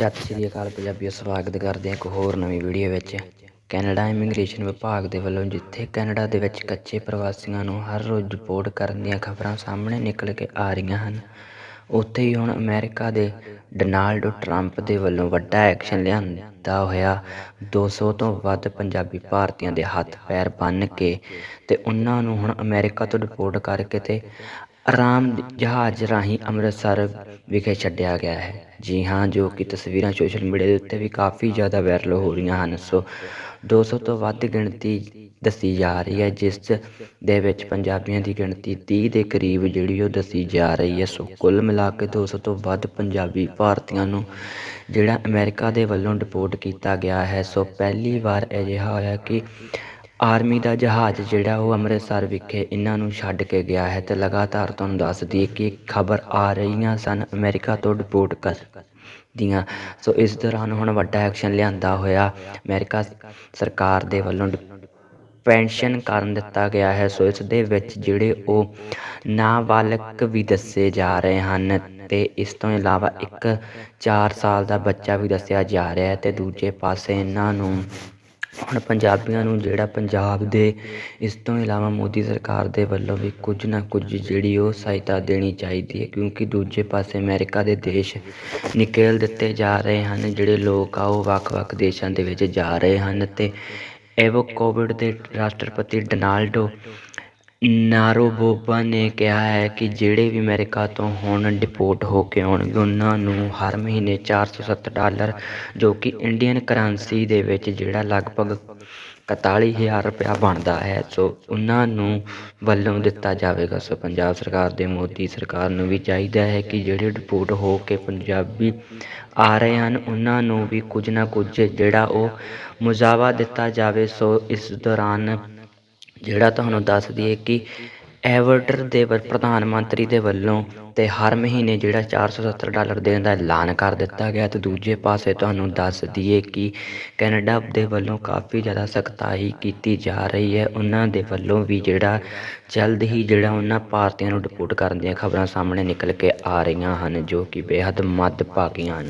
ਸਤਿ ਸ਼੍ਰੀ ਅਕਾਲ ਪੰਜਾਬੀਓ, ਸਵਾਗਤ ਕਰਦੇ ਹਾਂ ਇੱਕ ਹੋਰ ਨਵੀਂ ਵੀਡੀਓ ਵਿੱਚ। ਕੈਨੇਡਾ ਇਮੀਗ੍ਰੇਸ਼ਨ ਵਿਭਾਗ ਦੇ ਵੱਲੋਂ ਜਿੱਥੇ ਕੈਨੇਡਾ ਦੇ ਵਿੱਚ ਕੱਚੇ ਪ੍ਰਵਾਸੀਆਂ ਨੂੰ ਹਰ ਰੋਜ਼ ਰਿਪੋਰਟ ਕਰਨ ਦੀਆਂ ਖਬਰਾਂ ਸਾਹਮਣੇ ਨਿਕਲ ਕੇ ਆ ਰਹੀਆਂ ਹਨ, ਉੱਥੇ ਹੀ ਹੁਣ ਅਮਰੀਕਾ ਦੇ ਡੋਨਾਲਡ ਟਰੰਪ ਦੇ ਵੱਲੋਂ ਵੱਡਾ ਐਕਸ਼ਨ ਲਿਆਂਦਾ ਹੋਇਆ 200 ਤੋਂ ਵੱਧ ਪੰਜਾਬੀ ਭਾਰਤੀਆਂ ਦੇ ਹੱਥ ਪੈਰ ਬੰਨ੍ਹ ਕੇ ਤੇ ਉਹਨਾਂ ਨੂੰ ਹੁਣ ਅਮਰੀਕਾ ਤੋਂ ਰਿਪੋਰਟ ਕਰਕੇ ਤੇ ਆਰਾਮ ਜਹਾਜ਼ ਰਾਹੀਂ ਅੰਮ੍ਰਿਤਸਰ ਵਿਖੇ ਛੱਡਿਆ ਗਿਆ ਹੈ। ਜੀ ਹਾਂ, ਜੋ ਕਿ ਤਸਵੀਰਾਂ ਸੋਸ਼ਲ ਮੀਡੀਆ ਦੇ ਉੱਤੇ ਵੀ ਕਾਫੀ ਜ਼ਿਆਦਾ ਵਾਇਰਲ ਹੋ ਰਹੀਆਂ ਹਨ। ਸੋ 200 ਤੋਂ ਵੱਧ ਗਿਣਤੀ ਦੱਸੀ ਜਾ ਰਹੀ ਹੈ, ਜਿਸ ਦੇ ਵਿੱਚ ਪੰਜਾਬੀਆਂ ਦੀ ਗਿਣਤੀ 30 ਦੇ ਕਰੀਬ ਜਿਹੜੀ ਉਹ ਦੱਸੀ ਜਾ ਰਹੀ ਹੈ। ਸੋ ਕੁੱਲ ਮਿਲਾ ਕੇ 200 ਤੋਂ ਵੱਧ ਪੰਜਾਬੀ ਭਾਰਤੀਆਂ ਨੂੰ ਜਿਹੜਾ ਅਮਰੀਕਾ ਦੇ ਵੱਲੋਂ ਡਿਪੋਰਟ ਕੀਤਾ ਗਿਆ ਹੈ। ਸੋ ਪਹਿਲੀ ਵਾਰ ਅਜਿਹਾ ਹੋਇਆ ਕਿ ਆਰਮੀ ਦਾ ਜਹਾਜ਼ ਜਿਹੜਾ ਉਹ ਅੰਮ੍ਰਿਤਸਰ ਵਿਖੇ ਇਹਨਾਂ ਨੂੰ ਛੱਡ ਕੇ ਗਿਆ ਹੈ ਤੇ ਲਗਾਤਾਰ ਤੁਹਾਨੂੰ ਦੱਸ ਦਈਏ ਕਿ ਖਬਰ ਆ ਰਹੀਆਂ ਸਨ ਅਮਰੀਕਾ ਤੋਂ ਡਿਪੋਰਟ ਕਰ ਦੀਆਂ। ਸੋ ਇਸ ਦੌਰਾਨ ਹੁਣ ਵੱਡਾ ਐਕਸ਼ਨ ਲਿਆਂਦਾ ਹੋਇਆ ਅਮਰੀਕਾ ਸਰਕਾਰ ਦੇ ਵੱਲੋਂ ਪੈਨਸ਼ਨ ਕਰਨ ਦਿੱਤਾ ਗਿਆ ਹੈ। ਸੋ ਇਸ ਦੇ ਵਿੱਚ ਜਿਹੜੇ ਉਹ ਨਾਬਾਲਗ ਵੀ ਦੱਸੇ ਜਾ ਰਹੇ ਹਨ ਤੇ ਇਸ ਤੋਂ ਇਲਾਵਾ ਇੱਕ 4 ਸਾਲ ਦਾ ਬੱਚਾ ਵੀ ਦੱਸਿਆ ਜਾ ਰਿਹਾ ਹੈ ਤੇ ਦੂਜੇ ਪਾਸੇ ਇਹਨਾਂ ਨੂੰ ਹੁਣ ਪੰਜਾਬੀਆਂ ਨੂੰ ਜਿਹੜਾ ਪੰਜਾਬ ਦੇ ਇਸ ਤੋਂ ਇਲਾਵਾ ਮੋਦੀ ਸਰਕਾਰ ਦੇ ਵੱਲੋਂ ਵੀ ਕੁਝ ਨਾ ਕੁਝ ਜਿਹੜੀ ਉਹ ਸਹਾਇਤਾ ਦੇਣੀ ਚਾਹੀਦੀ ਹੈ, ਕਿਉਂਕਿ ਦੂਜੇ ਪਾਸੇ ਅਮਰੀਕਾ ਦੇ ਦੇਸ਼ ਨਿਕਲ ਦਿੱਤੇ ਜਾ ਰਹੇ ਹਨ, ਜਿਹੜੇ ਲੋਕ ਆ ਉਹ ਵੱਖ-ਵੱਖ ਦੇਸ਼ਾਂ ਦੇ ਵਿੱਚ ਜਾ ਰਹੇ ਹਨ ਤੇ ਐਵੋ ਕੋਵਿਡ ਦੇ ਰਾਸ਼ਟਰਪਤੀ ਡੋਨਾਲਡੋ ਨਾਰੋਬੋਬਾ ਨੇ ਕਿਹਾ ਹੈ ਕਿ ਜਿਹੜੇ ਵੀ ਅਮਰੀਕਾ ਤੋਂ ਹੁਣ ਡਿਪੋਰਟ ਹੋ ਕੇ ਆਉਣਗੇ, ਉਹਨਾਂ ਨੂੰ ਹਰ ਮਹੀਨੇ 470 ਡਾਲਰ, ਜੋ ਕਿ ਇੰਡੀਅਨ ਕਰੰਸੀ ਦੇ ਵਿੱਚ ਜਿਹੜਾ ਲਗਭਗ 41000 ਰੁਪਇਆ ਬਣਦਾ ਹੈ, ਸੋ ਉਹਨਾਂ ਨੂੰ ਵੱਲੋਂ ਦਿੱਤਾ ਜਾਵੇਗਾ। ਸੋ ਪੰਜਾਬ ਸਰਕਾਰ ਦੇ ਮੋਦੀ ਸਰਕਾਰ ਨੂੰ ਵੀ ਚਾਹੀਦਾ ਹੈ ਕਿ ਜਿਹੜੇ ਡਿਪੋਰਟ ਹੋ ਕੇ ਪੰਜਾਬੀ ਆ ਰਹੇ ਹਨ, ਉਹਨਾਂ ਨੂੰ ਵੀ ਕੁਝ ਨਾ ਕੁਝ ਜਿਹੜਾ ਉਹ ਮੁਜ਼ਾਵਾ ਦਿੱਤਾ ਜਾਵੇ। ਸੋ ਇਸ ਦੌਰਾਨ ਜਿਹੜਾ ਤੁਹਾਨੂੰ ਦੱਸ ਦਈਏ ਕਿ ਐਵਰਟਰ ਦੇ ਪ੍ਰਧਾਨ ਮੰਤਰੀ ਦੇ ਵੱਲੋਂ ਤੇ ਹਰ ਮਹੀਨੇ ਜਿਹੜਾ 470 ਡਾਲਰ ਦੇਣ ਦਾ ਐਲਾਨ ਕਰ ਦਿੱਤਾ ਗਿਆ ਤੇ ਦੂਜੇ ਪਾਸੇ ਤੁਹਾਨੂੰ ਦੱਸ ਦਈਏ ਕਿ ਕੈਨੇਡਾ ਦੇ ਵੱਲੋਂ ਕਾਫੀ ਜ਼ਿਆਦਾ ਸਖਤਾਈ ਕੀਤੀ ਜਾ ਰਹੀ ਹੈ। ਉਹਨਾਂ ਦੇ ਵੱਲੋਂ ਵੀ ਜਿਹੜਾ ਜਲਦ ਹੀ ਜਿਹੜਾ ਉਹਨਾਂ ਭਾਰਤੀਆਂ ਨੂੰ ਡਿਪੋਰਟ ਕਰਨ ਦੀਆਂ ਖਬਰਾਂ ਸਾਹਮਣੇ ਨਿਕਲ ਕੇ ਆ ਰਹੀਆਂ ਹਨ, ਜੋ ਕਿ ਬੇहद ਮੱਦਭਾਗੀਆਂ ਹਨ।